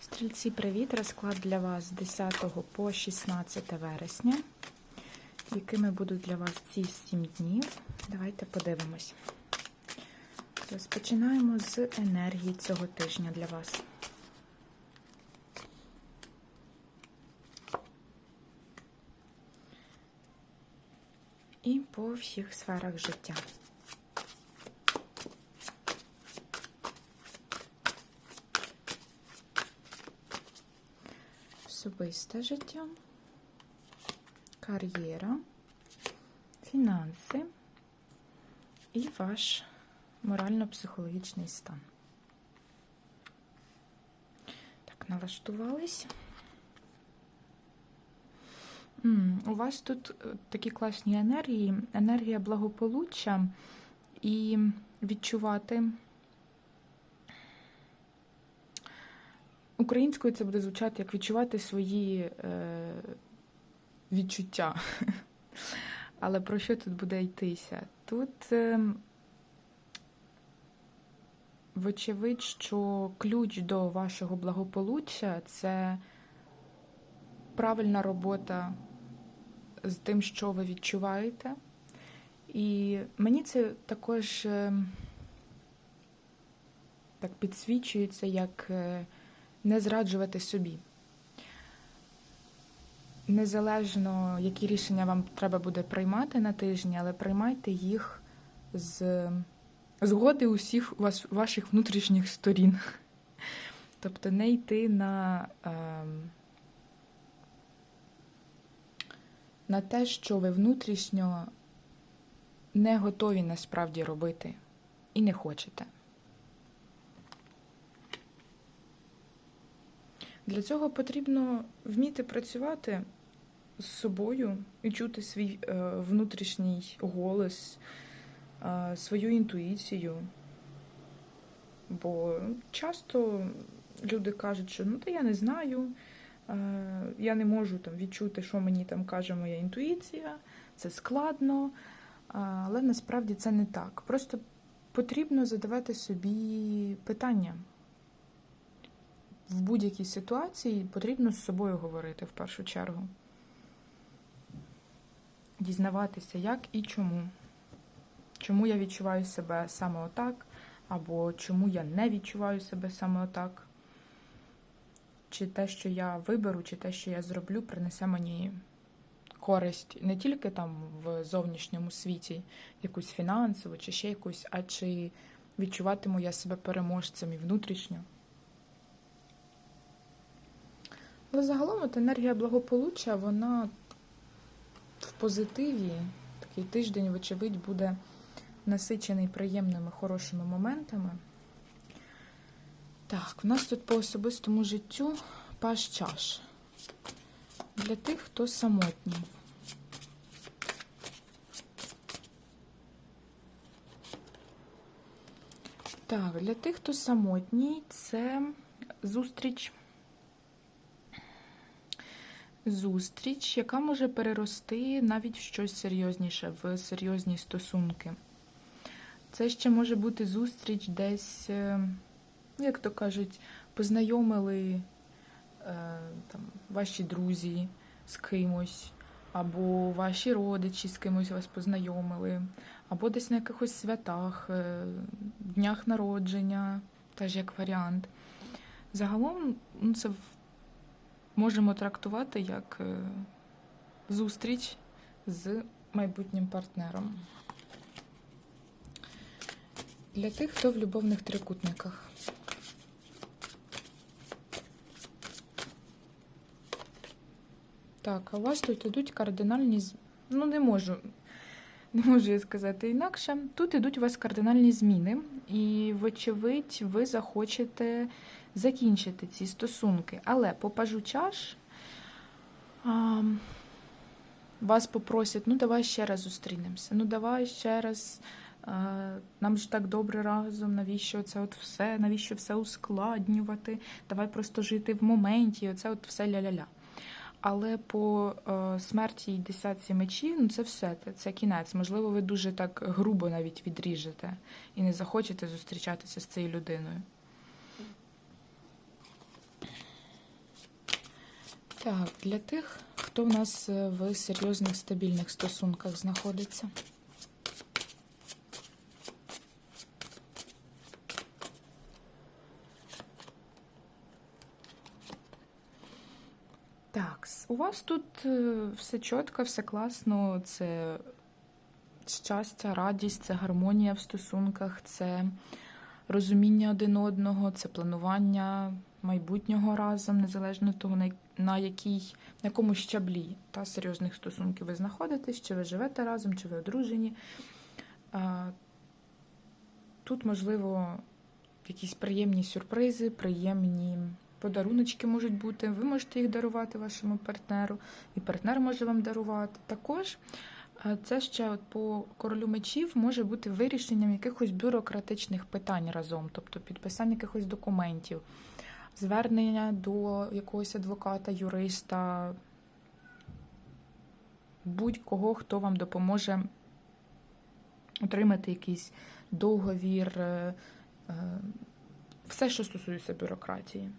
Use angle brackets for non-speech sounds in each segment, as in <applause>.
Стрільці, привіт! Розклад для вас з 10 по 16 вересня. Якими будуть для вас ці 7 днів? Давайте подивимось. Розпочинаємо з енергії цього тижня для вас. І по всіх сферах життя. Особисте життя, кар'єра, фінанси і ваш морально-психологічний стан. Так, налаштувались. У вас тут е, такі класні енергії, енергія благополуччя і відчувати. Українською це буде звучати як відчувати свої е, відчуття. <laughs> Але про що тут буде йтися? Тут, е, вочевидь, що ключ до вашого благополуччя це правильна робота з тим, що ви відчуваєте. І мені це також е, так підсвічується як. Е, не зраджувати собі. Незалежно, які рішення вам треба буде приймати на тижні, але приймайте їх з згоди усіх вас, ваших внутрішніх сторін. <laughs> Тобто не йти на, е, на те, що ви внутрішньо не готові насправді робити і не хочете. Для цього потрібно вміти працювати з собою і чути свій е, внутрішній голос, е, свою інтуїцію. Бо часто люди кажуть, що ну та я не знаю, е, я не можу там відчути, що мені там каже моя інтуїція, це складно, але насправді це не так. Просто потрібно задавати собі питання в будь-якій ситуації потрібно з собою говорити в першу чергу. Дізнаватися, як і чому. Чому я відчуваю себе саме отак, або чому я не відчуваю себе саме отак. Чи те, що я виберу, чи те, що я зроблю, принесе мені користь не тільки там в зовнішньому світі, якусь фінансову, чи ще якусь, а чи відчуватиму я себе переможцем і внутрішньо. Але загалом от енергія благополуччя, вона в позитиві. Такий тиждень, вочевидь, буде насичений приємними, хорошими моментами. Так, у нас тут по особистому життю паш чаш. Для тих, хто самотній. Так, для тих, хто самотній, це зустріч зустріч, яка може перерости навіть в щось серйозніше, в серйозні стосунки. Це ще може бути зустріч десь, е, як то кажуть, познайомили е, там, ваші друзі з кимось, або ваші родичі з кимось вас познайомили, або десь на якихось святах, е, днях народження, теж як варіант. Загалом ну, це можемо трактувати як е, зустріч з майбутнім партнером. Для тих, хто в любовних трикутниках. Так, а у вас тут ідуть кардинальні Ну, не можу. Не можу я сказати інакше. Тут ідуть у вас кардинальні зміни, і, вочевидь, ви захочете закінчити ці стосунки. Але по пажу чаш а, вас попросять, ну давай ще раз зустрінемося, ну давай ще раз. Нам ж так добре разом, навіщо це от все, навіщо все ускладнювати? Давай просто жити в моменті, оце от все ля-ля-ля. Але по е, смерті й десятці мечів, ну це все, це кінець. Можливо, ви дуже так грубо навіть відріжете і не захочете зустрічатися з цією людиною. Так, для тих, хто в нас е, в серйозних стабільних стосунках знаходиться. Так, с- у вас тут е, все чітко, все класно. Це щастя, радість, це гармонія в стосунках, це розуміння один одного, це планування майбутнього разом, незалежно від того, на, на, якій, на якому щаблі та серйозних стосунків ви знаходитесь, чи ви живете разом, чи ви одружені. Тут, можливо, якісь приємні сюрпризи, приємні подаруночки можуть бути. Ви можете їх дарувати вашому партнеру, і партнер може вам дарувати. Також е, це ще от по королю мечів може бути вирішенням якихось бюрократичних питань разом, тобто підписання якихось документів, звернення до якогось адвоката, юриста, будь-кого, хто вам допоможе отримати якийсь договір, е, е, все, що стосується бюрократії.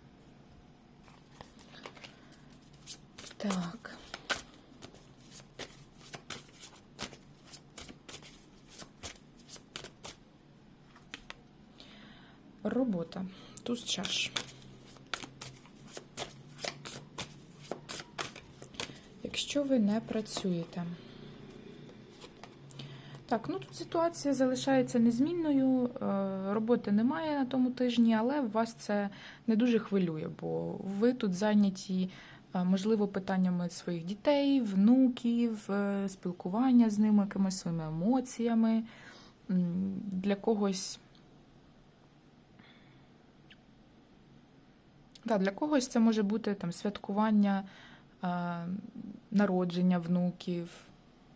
Так. Робота. Туз чаш. Якщо ви не працюєте. Так, ну тут ситуація залишається незмінною, е, роботи немає на тому тижні, але вас це не дуже хвилює, бо ви тут зайняті, можливо, питаннями своїх дітей, внуків, е, спілкування з ними, якимись своїми емоціями. Для когось. Да, для когось це може бути там святкування е, народження внуків,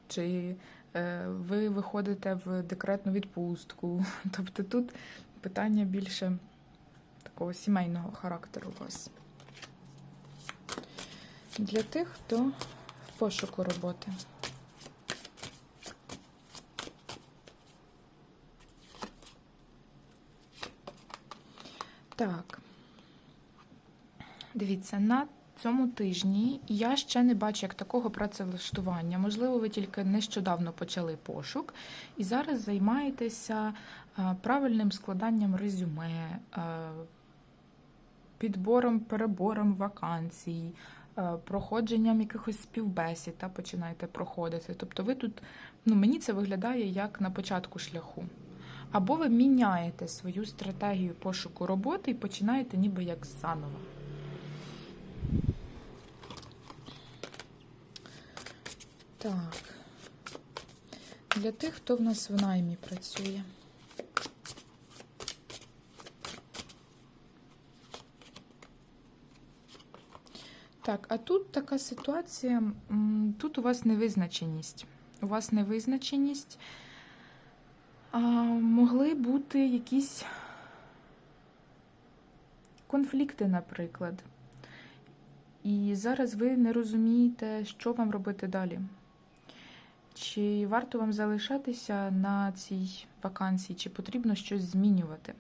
чи е, ви виходите в декретну відпустку. <laughs> Тобто тут питання більше такого сімейного характеру у вас. Для тих, хто в пошуку роботи. Так. Дивіться, на цьому тижні я ще не бачу як такого працевлаштування. Можливо, ви тільки нещодавно почали пошук і зараз займаєтеся е, правильним складанням резюме, е, підбором, перебором вакансій, проходженням якихось співбесід та починаєте проходити. Тобто, ви тут, ну мені це виглядає як на початку шляху. Або ви міняєте свою стратегію пошуку роботи і починаєте ніби як заново. Так. Для тих, хто в нас в наймі працює. Так, а тут така ситуація, тут у вас невизначеність. У вас невизначеність. А, могли бути якісь конфлікти, наприклад. І зараз ви не розумієте, що вам робити далі. Чи варто вам залишатися на цій вакансії, чи потрібно щось змінювати?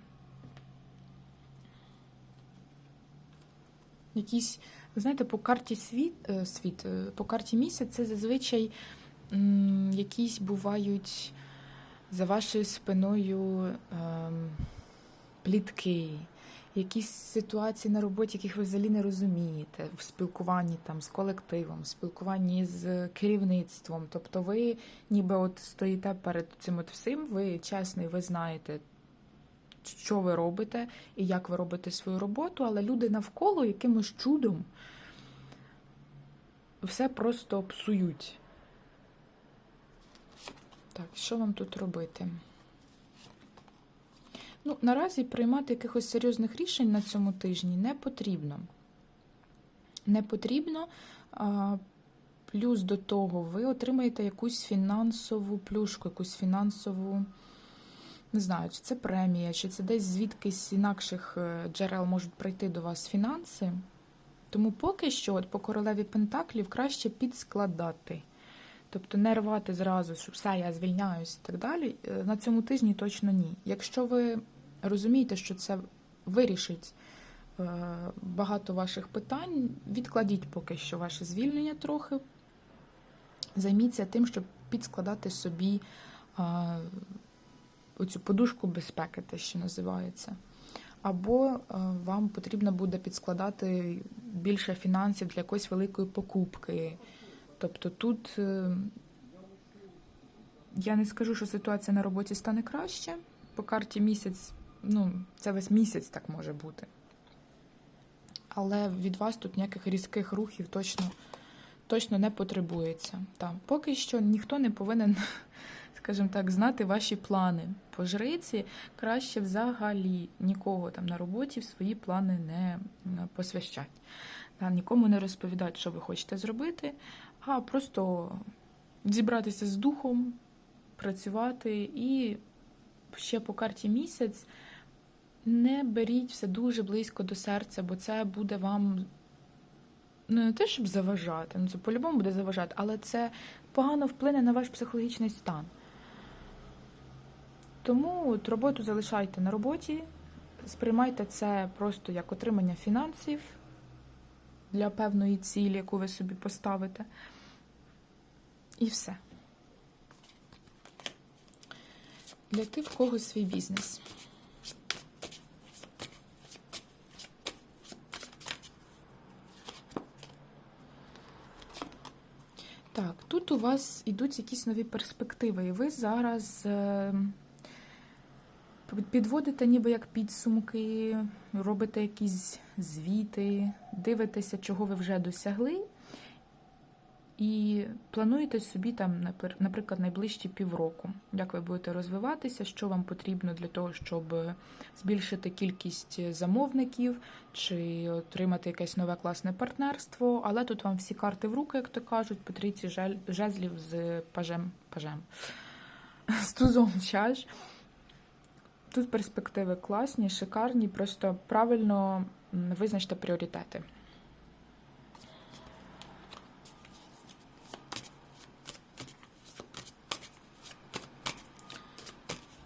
Якісь, ви знаєте, по карті світ, е, світ е, по карті місяць це зазвичай якісь бувають за вашою спиною ем, плітки, якісь ситуації на роботі, яких ви взагалі не розумієте, в спілкуванні там з колективом, в спілкуванні з керівництвом. Тобто ви ніби от стоїте перед цим от всім, ви чесний, ви знаєте, що ви робите і як ви робите свою роботу, але люди навколо якимось чудом все просто псують. Так, що вам тут робити? Ну, наразі приймати якихось серйозних рішень на цьому тижні не потрібно. Не потрібно. Плюс до того, ви отримаєте якусь фінансову плюшку, якусь фінансову, не знаю, чи це премія, чи це десь звідкись інакших е, джерел можуть прийти до вас фінанси. Тому поки що, от по королеві Пентаклів, краще підскладати. Тобто не рвати зразу, що все, я звільняюсь і так далі. Е, На цьому тижні точно ні. Якщо ви розумієте, що це вирішить е, багато ваших питань. Відкладіть поки що ваше звільнення трохи. Займіться тим, щоб підскладати собі оцю подушку безпеки, те, що називається. Або е, вам потрібно буде підскладати більше фінансів для якоїсь великої покупки. Тобто тут е, я не скажу, що ситуація на роботі стане краще. По карті місяць, ну, це весь місяць так може бути. Але від вас тут ніяких різких рухів точно, точно не потребується. Там, поки що ніхто не повинен, скажімо так, знати ваші плани. По жриці краще взагалі нікого там на роботі в свої плани не посвящать. Нікому не розповідати, що ви хочете зробити, а просто зібратися з духом, працювати і ще по карті місяць не беріть все дуже близько до серця, бо це буде вам ну, не те, щоб заважати, ну це по-любому буде заважати, але це погано вплине на ваш психологічний стан. Тому от роботу залишайте на роботі, сприймайте це просто як отримання фінансів для певної цілі, яку ви собі поставите. І все. Для тих, в кого свій бізнес. Так, тут у вас ідуть якісь нові перспективи, і ви зараз е, підводите ніби як підсумки, робите якісь звіти, дивитеся, чого ви вже досягли, і плануєте собі там, наприклад, найближчі півроку, як ви будете розвиватися, що вам потрібно для того, щоб збільшити кількість замовників чи отримати якесь нове класне партнерство. Але тут вам всі карти в руки, як то кажуть, по трійці жезлів з пажем, пажем, <laughs> з тузом чаш. Тут перспективи класні, шикарні, просто правильно визначте пріоритети.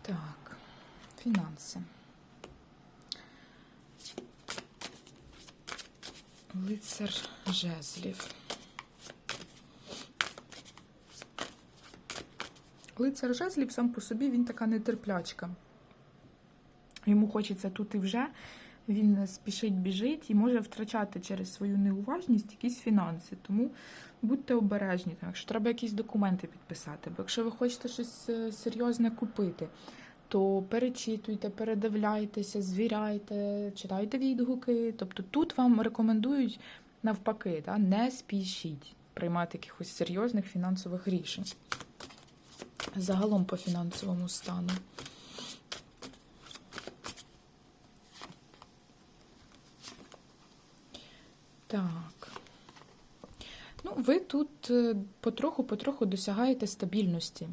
Так, фінанси. Лицар жезлів. Лицар жезлів сам по собі він така нетерплячка. Йому хочеться тут і вже. Він спішить, біжить і може втрачати через свою неуважність якісь фінанси. Тому будьте обережні. Там, Якщо треба якісь документи підписати, бо якщо ви хочете щось е, серйозне купити, то перечитуйте, передивляйтеся, звіряйте, читайте відгуки. Тобто тут вам рекомендують навпаки, да, не спішіть приймати якихось серйозних фінансових рішень. Загалом по фінансовому стану. Так. Ну, ви тут е, потроху-потроху досягаєте стабільності.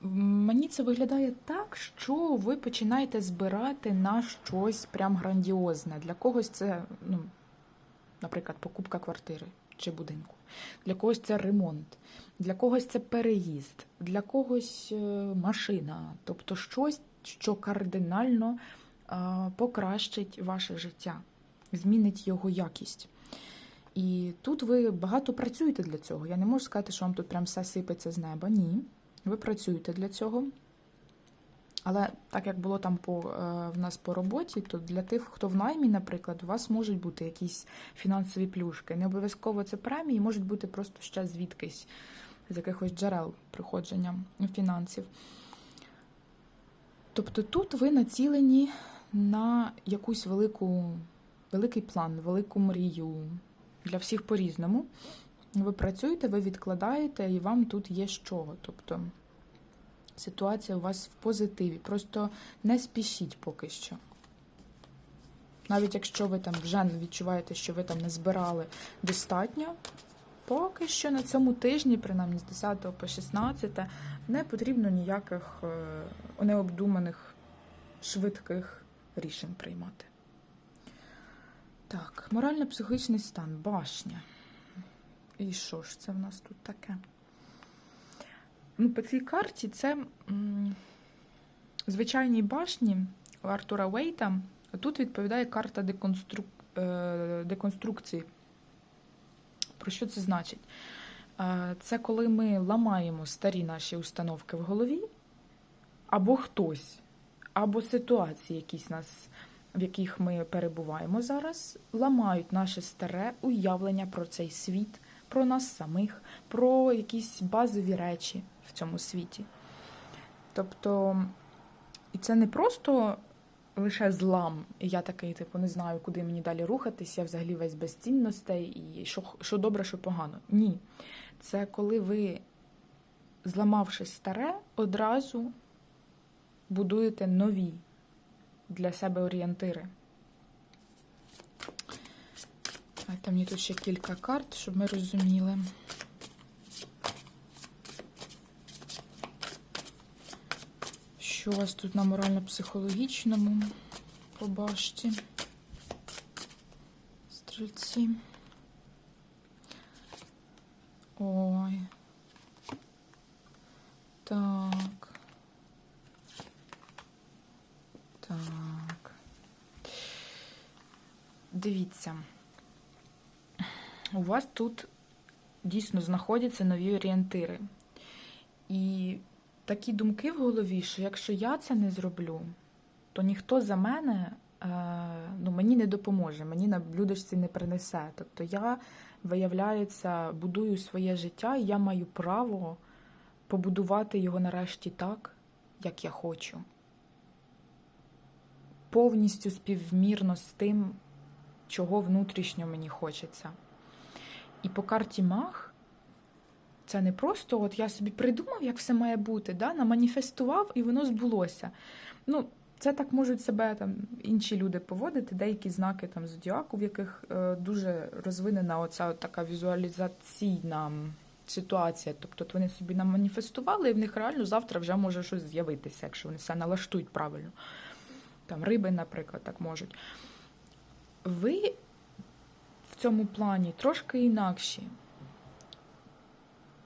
Мені це виглядає так, що ви починаєте збирати на щось прям грандіозне. Для когось це, ну, наприклад, покупка квартири чи будинку. Для когось це ремонт, для когось це переїзд, для когось е, машина. Тобто щось, що кардинально е, покращить ваше життя, змінить його якість. І тут ви багато працюєте для цього. Я не можу сказати, що вам тут прям все сипеться з неба. Ні. Ви працюєте для цього. Але так як було там по, е, в нас по роботі, то для тих, хто в наймі, наприклад, у вас можуть бути якісь фінансові плюшки. Не обов'язково це премії, можуть бути просто ще звідкись, з якихось джерел приходження фінансів. Тобто тут ви націлені на якусь велику, великий план, велику мрію. Для всіх по-різному. Ви працюєте, ви відкладаєте, і вам тут є чого. Тобто ситуація у вас в позитиві. Просто не спішіть поки що. Навіть якщо ви там вже відчуваєте, що ви там не збирали достатньо, поки що на цьому тижні, принаймні з 10 по 16, не потрібно ніяких е, необдуманих швидких рішень приймати. Так, морально-психологічний стан, башня. І що ж це в нас тут таке? Ну, по цій карті це м, звичайні башні Артура Вейта Тут відповідає карта деконструк... е, деконструкції. Про що це значить? Е, Це коли ми ламаємо старі наші установки в голові, або хтось, або ситуації, якісь нас, в яких ми перебуваємо зараз, ламають наше старе уявлення про цей світ, про нас самих, про якісь базові речі в цьому світі. Тобто, і це не просто лише злам, і я такий, типу, не знаю, куди мені далі рухатись, я взагалі весь без цінностей, і що, що добре, що погано. Ні. Це коли ви, зламавши старе, одразу будуєте нові для себе орієнтири. Там мені тут ще кілька карт, щоб ми розуміли. Що у вас тут на морально-психологічному по башті? Стрільці. Ой. Так. Так. Дивіться. У вас тут дійсно знаходяться нові орієнтири. І такі думки в голові, що якщо я це не зроблю, то ніхто за мене е, ну, мені не допоможе, мені на блюдечці не принесе. Тобто я, виявляється, будую своє життя, і я маю право побудувати його нарешті так, як я хочу. Повністю співмірно з тим, чого внутрішньо мені хочеться. І по карті Мах це не просто от я собі придумав, як все має бути, да? наманіфестував і воно збулося. Ну, це так можуть себе там інші люди поводити, деякі знаки там зодіаку, в яких е, дуже розвинена оця от така візуалізаційна ситуація. Тобто от вони собі наманіфестували, і в них реально завтра вже може щось з'явитися, якщо вони все налаштують правильно. Там риби, наприклад, так можуть. Ви в цьому плані трошки інакші.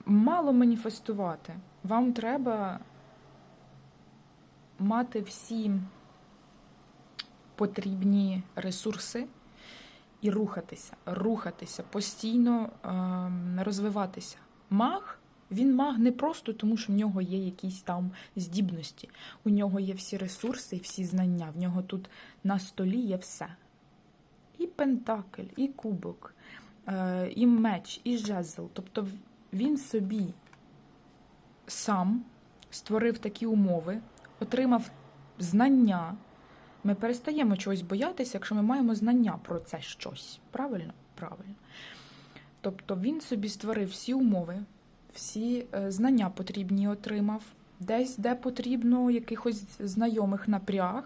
Мало маніфестувати. Вам треба мати всі потрібні ресурси і рухатися, рухатися, постійно е, розвиватися. Маг, він маг не просто тому, що в нього є якісь там здібності. У нього є всі ресурси всі знання. В нього тут на столі є все. І пентакль, і кубок, е, і меч, і жезл. Тобто він собі сам створив такі умови, отримав знання. Ми перестаємо чогось боятися, якщо ми маємо знання про це щось. Правильно? Правильно. Тобто він собі створив всі умови, всі е, знання потрібні отримав, десь, де потрібно якихось знайомих напряг.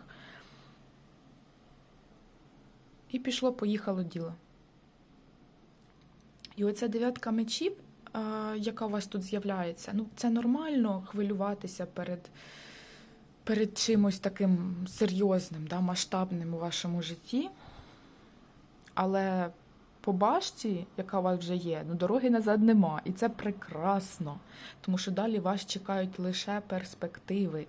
І пішло, поїхало діло. І оця дев'ятка мечів, яка у вас тут з'являється, ну, це нормально хвилюватися перед перед чимось таким серйозним, да, масштабним у вашому житті. Але по башті, яка у вас вже є, ну, дороги назад нема. І це прекрасно, тому що далі вас чекають лише перспективи.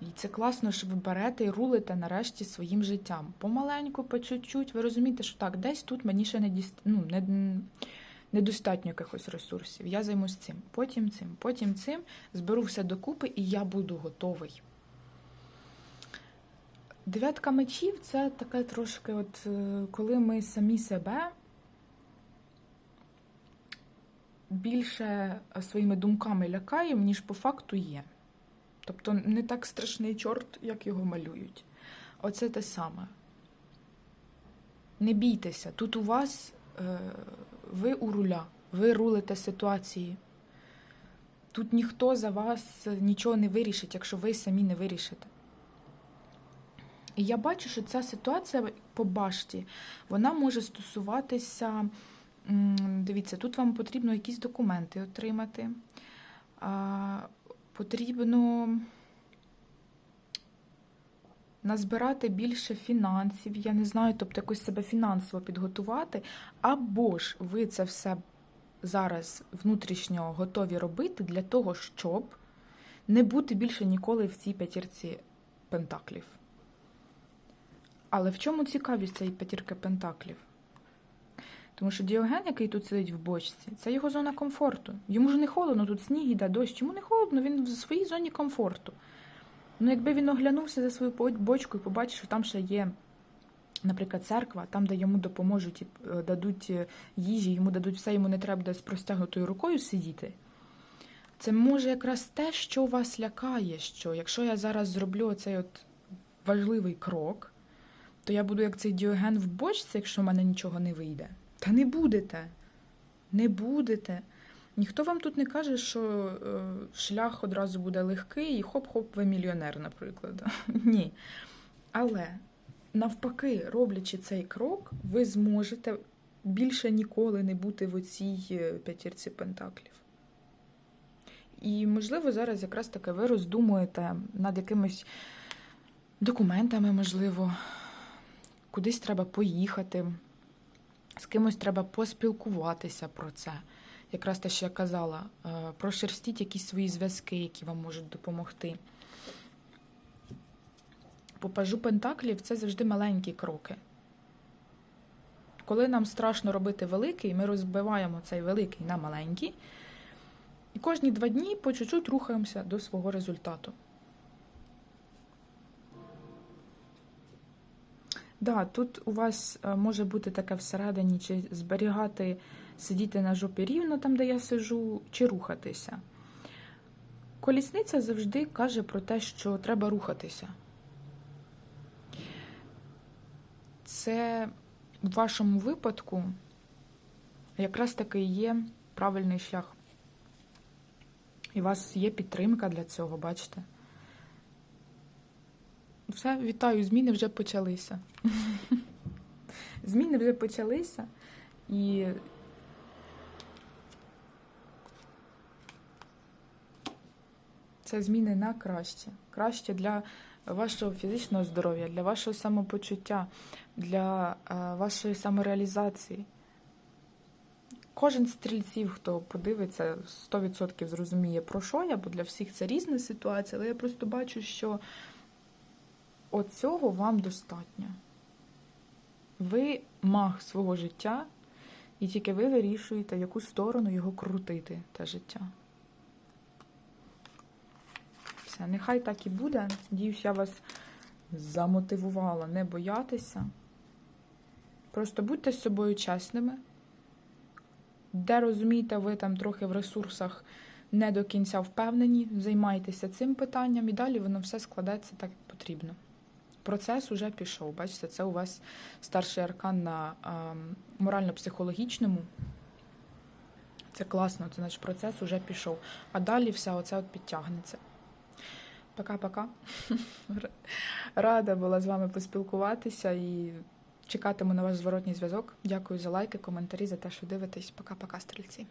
І це класно, що ви берете і рулите нарешті своїм життям. Помаленьку, по чуть-чуть. Ви розумієте, що так, десь тут мені ще не діст... ну, не... недостатньо якихось ресурсів. Я займусь цим, потім цим, потім цим, зберу все докупи, і я буду готовий. Дев'ятка мечів це таке трошки, от коли ми самі себе більше своїми думками лякаємо, ніж по факту є. Тобто не так страшний чорт, як його малюють. Оце те саме. Не бійтеся, тут у вас е, ви у руля, ви рулите ситуації. Тут ніхто за вас нічого не вирішить, якщо ви самі не вирішите. І я бачу, що ця ситуація по башті, вона може стосуватися. Дивіться, тут вам потрібно якісь документи отримати потрібно назбирати більше фінансів, я не знаю, тобто якось себе фінансово підготувати, або ж ви це все зараз внутрішньо готові робити для того, щоб не бути більше ніколи в цій п'ятірці пентаклів. Але в чому цікавість цієї п'ятірки пентаклів? Тому що Діоген, який тут сидить в бочці, це його зона комфорту. Йому ж не холодно, тут сніг іде, дощ. Йому не холодно, він в своїй зоні комфорту. Ну, якби він оглянувся за свою бочку і побачив, що там ще є, наприклад, церква, там, де йому допоможуть і е, дадуть е, їжі, йому дадуть все, йому не треба буде з простягнутою рукою сидіти. Це може якраз те, що вас лякає, що якщо я зараз зроблю оцей от важливий крок, то я буду як цей діоген в бочці, якщо в мене нічого не вийде. Та не будете. Не будете. Ніхто вам тут не каже, що е, шлях одразу буде легкий і хоп-хоп, ви мільйонер, наприклад. <laughs> Ні. Але навпаки, роблячи цей крок, ви зможете більше ніколи не бути в оцій е, п'ятірці пентаклів. І, можливо, зараз якраз таки ви роздумуєте над якимись документами, можливо, кудись треба поїхати, з кимось треба поспілкуватися про це. Якраз те, що я казала, е, прошерстіть якісь свої зв'язки, які вам можуть допомогти. По пажу Пентаклів це завжди маленькі кроки. Коли нам страшно робити великий, ми розбиваємо цей великий на маленький, і кожні два дні по чуть-чуть рухаємося до свого результату. Да, тут у вас е, може бути таке всередині, чи зберігати, сидіти на жопі рівно там, де я сижу, чи рухатися. Колісниця завжди каже про те, що треба рухатися. Це в вашому випадку якраз таки є правильний шлях. І у вас є підтримка для цього, бачите? Все, вітаю, зміни вже почалися. <laughs> Зміни вже почалися, і це зміни на краще. Краще для вашого фізичного здоров'я, для вашого самопочуття, для е, вашої самореалізації. Кожен з стрільців, хто подивиться, 100% зрозуміє, про що я, бо для всіх це різна ситуація, але я просто бачу, що оцього вам достатньо. Ви маг свого життя, і тільки ви вирішуєте, яку сторону його крутити, те життя. Все, нехай так і буде. Надіюсь, я вас замотивувала не боятися. Просто будьте з собою чесними. Де розумієте, ви там трохи в ресурсах не до кінця впевнені, займайтеся цим питанням і далі воно все складеться так, як потрібно. Процес уже пішов. Бачите, це у вас старший аркан на морально-психологічному. Це класно, це наш процес уже пішов. А далі все оце от підтягнеться. Пока-пока. <laughs> Рада була з вами поспілкуватися і чекатиму на ваш зворотній зв'язок. Дякую за лайки, коментарі, за те, що дивитесь. Пока-пока, стрільці.